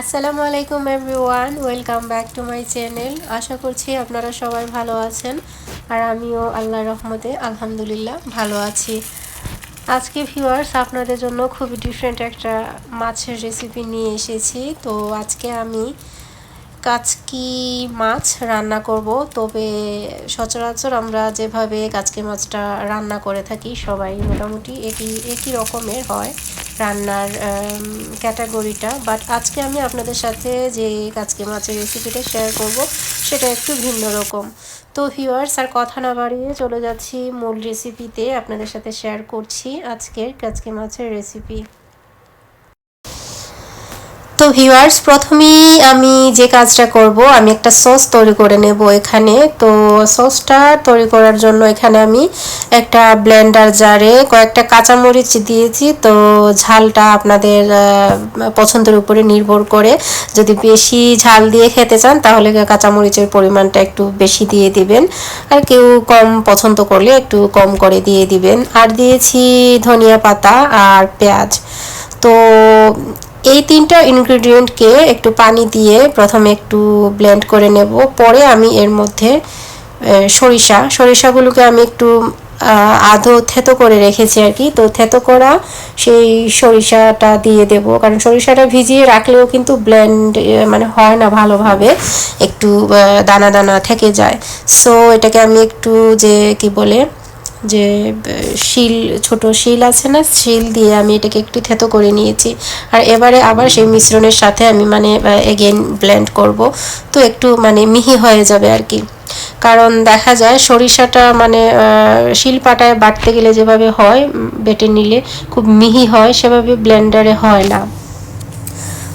আসসালামু আলাইকুম everyone, welcome back to my channel. আশা করছি আপনারা সবাই ভালো আছেন আর আমিও আল্লাহর রহমতে আলহামদুলিল্লাহ ভালো আছি। আজকে ভিউয়ার্স আপনাদের জন্য খুবই ডিফারেন্ট একটা মাছের রেসিপি নিয়ে এসেছি। তো আজকে আমি কাচকি মাছ রান্না করব। তবে সচরাচর আমরা যেভাবে কাচকি মাছটা রান্না করে থাকি, সবাই মোটামুটি একই একই রকমের হয়। রান্নার ক্যাটাগরিটা বাট আজকে আমি আপনাদের সাথে যে কাজকে মাছের রেসিপিটা শেয়ার করব, সেটা একটু ভিন্ন রকম। তো ভিউয়ার্স আর কথা না বাড়িয়ে চলে যাচ্ছি মূল রেসিপিতে আপনাদের সাথে শেয়ার করছি আজকের কাজকে মাছের রেসিপি তো ভিউয়ার্স প্রথমেই আমি যে কাজটা করব, আমি একটা সস তৈরি করে নেব এখানে। তো সসটা তৈরি করার জন্য এখানে আমি একটা ব্লেন্ডার জারে কয়েকটা কাঁচামরিচ দিয়েছি। তো ঝালটা আপনাদের পছন্দের উপরে নির্ভর করে। যদি বেশি ঝাল দিয়ে খেতে চান, তাহলে কাঁচামরিচের পরিমাণটা একটু বেশি দিয়ে দিবেন। আর কেউ কম পছন্দ করলে একটু কম করে দিয়ে দিবেন। আর দিয়েছি ধনিয়া পাতা আর পেঁয়াজ। তো এই তিনটা ইনগ্রেডিয়েন্টকে একটু পানি দিয়ে প্রথমে একটু ব্লেন্ড করে নেব। পরে আমি এর মধ্যে সরিষা। সরিষাগুলোকে আমি একটু আধো থেতো করে রেখেছি আর কি। তো থেতো করা সেই সরিষাটা দিয়ে দেব। কারণ সরিষাটা ভিজিয়ে রাখলেও কিন্তু ব্লেন্ড মানে হয় না ভালোভাবে। একটু দানা দানা থেকে যায়। সো এটাকে আমি একটু যে, কি বলে যে শিল, ছোট শিল আছে না, শিল দিয়ে আমি এটাকে একটু থেতো করে নিয়েছি। আর এবারে আবার সেই মিশ্রণের সাথে আমি মানে এগেন ব্লেন্ড করব। তো একটু মানে মিহি হয়ে যাবে আর কি। কারণ দেখা যায় সরিষাটা মানে শিলপাটায় বাটতে গেলে যেভাবে হয় বেটে নিলে খুব মিহি হয়, সেভাবে ব্লেন্ডারে হয় না।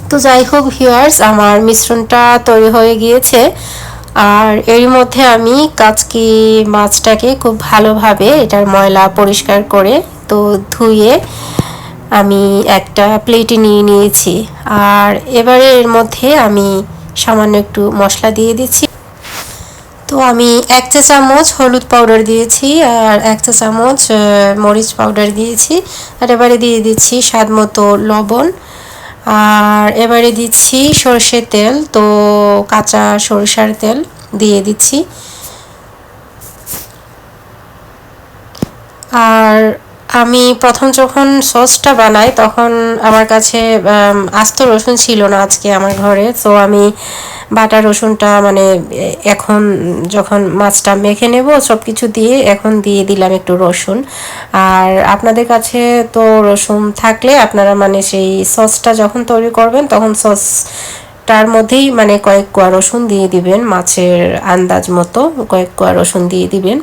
তো যাই হোক ভিউয়ার্স, আমার মিশ্রণটা তৈরি হয়ে গিয়েছে। আর এর মধ্যে আমি কাচকি মাছটাকে খুব ভালোভাবে এটার ময়লা পরিষ্কার করে তো ধুয়ে আমি একটা প্লেটে নিয়ে নিয়েছি। আর এবারে এর মধ্যে আমি সামান্য একটু মশলা দিয়ে দিচ্ছি। তো আমি এক চা চামচ হলুদ পাউডার দিয়েছি আর এক চা চামচ মরিচ পাউডার দিয়েছি। আর এবারে দিয়ে দিচ্ছি স্বাদ মতো লবণ। আর এবারে দিচ্ছি সর্ষের তেল, তো কাঁচা সরষার তেল। দিয়ে দিচ্ছি। আর আমি প্রথম যখন সসটা বানাই, তখন আমার কাছে আস্ত রসুন ছিল না আজকে আমার ঘরে। তো আমি বাটা রসুনটা মানে এখন যখন মাছটা মেখে নেব সব কিছু দিয়ে এখন দিয়ে দিলাম একটু রসুন। আর আপনাদের কাছে তো রসুন থাকলে আপনারা মানে সেই সসটা যখন তৈরি করবেন, তখন সস তার মধ্যেই মানে কয়েক কোয়া রসুন দিয়ে দিবেন, মাছের আন্দাজ মতো কয়েক কোয়া রসুন দিয়ে দিবেন।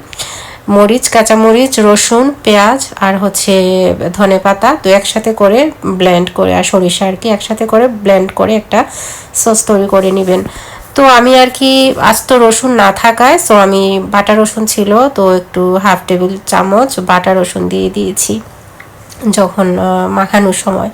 মরিচ, কাঁচামরিচ, রসুন, পেঁয়াজ আর হচ্ছে ধনে পাতা তো একসাথে করে ব্লেন্ড করে আর সরিষা আর কি একসাথে করে ব্লেন্ড করে একটা সস তৈরি করে নেবেন। তো আমি আর কি আস্ত রসুন না থাকায় সো আমি বাটা রসুন ছিল, তো একটু হাফ টেবিল চামচ বাটা রসুন দিয়ে দিয়েছি যখন মাখানোর সময়।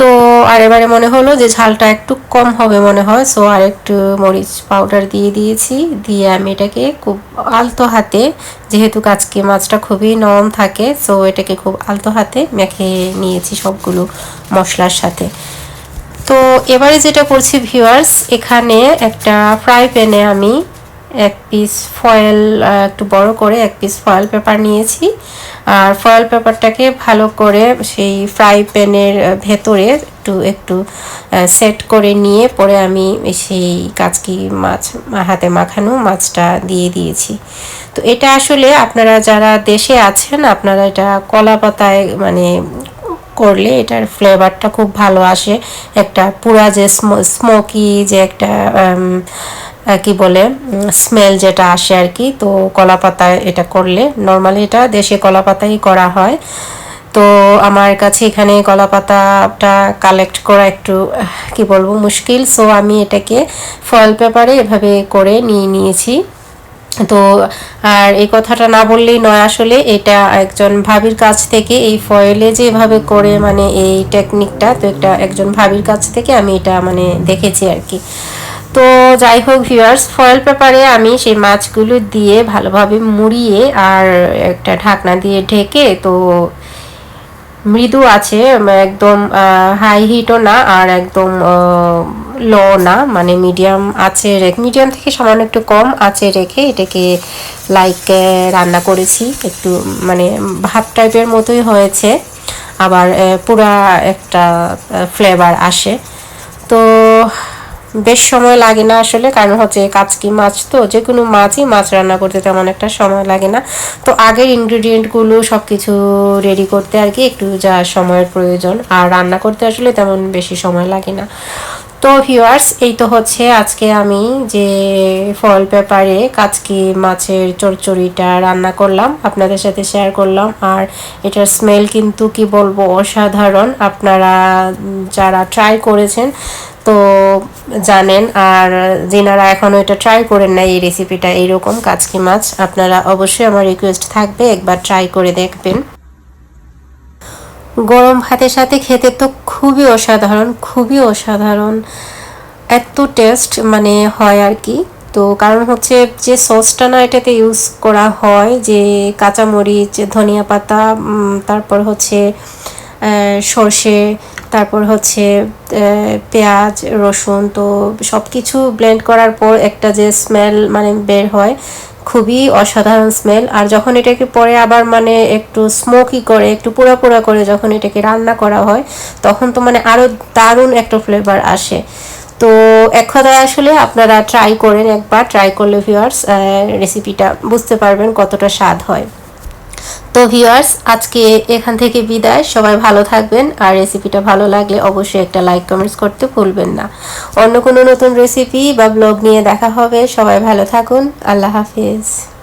তো আর এবারে মনে হলো যে ঝালটা একটু কম হবে মনে হয় সো আর একটু মরিচ পাউডার দিয়ে দিয়েছি, দিয়ে আমি এটাকে খুব আলতো হাতে, যেহেতু কাজকে মাছটা খুবই নরম থাকে সো এটাকে খুব আলতো হাতে মেখে নিয়েছি সবগুলো মশলার সাথে। তো এবারে যেটা করছি ভিউয়ার্স এখানে একটা ফ্রাই প্যানে আমি এক পিস ফয়েল একটু বড় করে এক পিস ফয়েল পেপার নিয়েছি। আর ফয়েল পেপারটাকে ভালো করে সেই ফ্রাই প্যানের ভেতরে একটু একটু সেট করে নিয়ে পরে আমি সেই কাচকি মাছ, হাতে মাখানো মাছটা দিয়ে দিয়েছি। তো এটা আসলে আপনারা যারা দেশে আছেন, আপনারা এটা কলা পাতায় মানে করলে এটার ফ্লেভারটা খুব ভালো আসে। একটা পুরা যে স্মোকি যে একটা কি বলে স্মেল যেটা আসে আর কি, তো কলা পাতায় এটা করলে নর্মালি এটা দেশে কলা পাতাই করা হয়। তো আমার কাছে এখানে কলা পাতাটা কালেক্ট করা একটু কি বলব, মুশকিল। সো আমি এটাকে ফয়েল পেপারে এভাবে করে নিয়ে নিয়েছি। তো, আর এই কথাটা না বললেই নয়, আসলে এটা একজন ভাবির কাছ থেকে এই ফয়েলে যেভাবে করে মানে এই টেকনিকটা তো একটা একজন ভাবির কাছ থেকে আমি এটা মানে দেখেছি আর কি। তো যাই হোক ভিউয়ার্স ফয়েল পেপারে আমি সেই মাছগুলো দিয়ে ভালোভাবে মুড়িয়ে আর একটা ঢাকনা দিয়ে ঢেকে, তো মৃদু আছে একদম হাই হিটও না আর একদম লো না মানে মিডিয়াম আছে রেখে মিডিয়াম থেকে সামান্য একটু কম আছে রেখে এটাকে লাইক রান্না করেছি। একটু মানে ভাত টাইপের মতোই হয়েছে, আবার পুরা একটা ফ্লেভার আসে। তো বেশ সময় লাগে না আসলে, কারণ হচ্ছে কাচকি মাছ তো যে কোনো মাছই মাছ রান্না করতে তেমন একটা সময় লাগে না। তো আগের ইনগ্রিডিয়েন্টগুলো সব কিছু রেডি করতে আর কি একটু যা সময়ের প্রয়োজন, আর রান্না করতে আসলে তেমন বেশি সময় লাগে না। তো ভিউয়ার্স এই তো হচ্ছে আজকে আমি যে ফল পেপারে কাচকি মাছের চচ্চড়িটা রান্না করলাম, আপনাদের সাথে শেয়ার করলাম, আর এটার স্মেল কিন্তু কি বলব অসাধারণ। আপনারা যারা ট্রাই করেছেন তো জানেন, আর যেনারা এখনও এটা ট্রাই করেন না এই রেসিপিটা এইরকম কাচকি মাছ, আপনারা অবশ্যই আমার রিকোয়েস্ট থাকবে, একবার ট্রাই করে দেখবেন। গরম ভাতের সাথে খেতে তো খুবই অসাধারণ খুবই অসাধারণ। এত টেস্ট মানে হয় আর কি। তো কারণ হচ্ছে যে সসটা না এটাতে ইউজ করা হয়, যে কাঁচামরিচ, ধনিয়া পাতা তারপর হচ্ছে সর্ষে তারপর হচ্ছে পেঁয়াজ, রসুন, তো সব কিছু ব্লেন্ড করার পর একটা যে স্মেল মানে বের হয়, খুবই অসাধারণ স্মেল আর যখন এটাকে পরে আবার মানে একটু স্মোকি করে, একটু পোড়া পোড়া করে যখন এটাকে রান্না করা হয়, তখন তো মানে আরও দারুণ একটা ফ্লেভার আসে। তো এক কথায় আসলে আপনারা ট্রাই করেন একবার ট্রাই করলে ভিউয়ার্স রেসিপিটা বুঝতে পারবেন কতটা স্বাদ হয়। তো ভিউয়ার্স, আজকে এখান থেকে বিদায়। সবাই ভালো থাকবেন আর রেসিপিটা ভালো লাগলে অবশ্যই একটা লাইক, কমেন্টস করতে ভুলবেন না। অন্য কোনো নতুন রেসিপি বা ব্লগ নিয়ে দেখা হবে। সবাই ভালো থাকুন। আল্লাহ হাফিজ।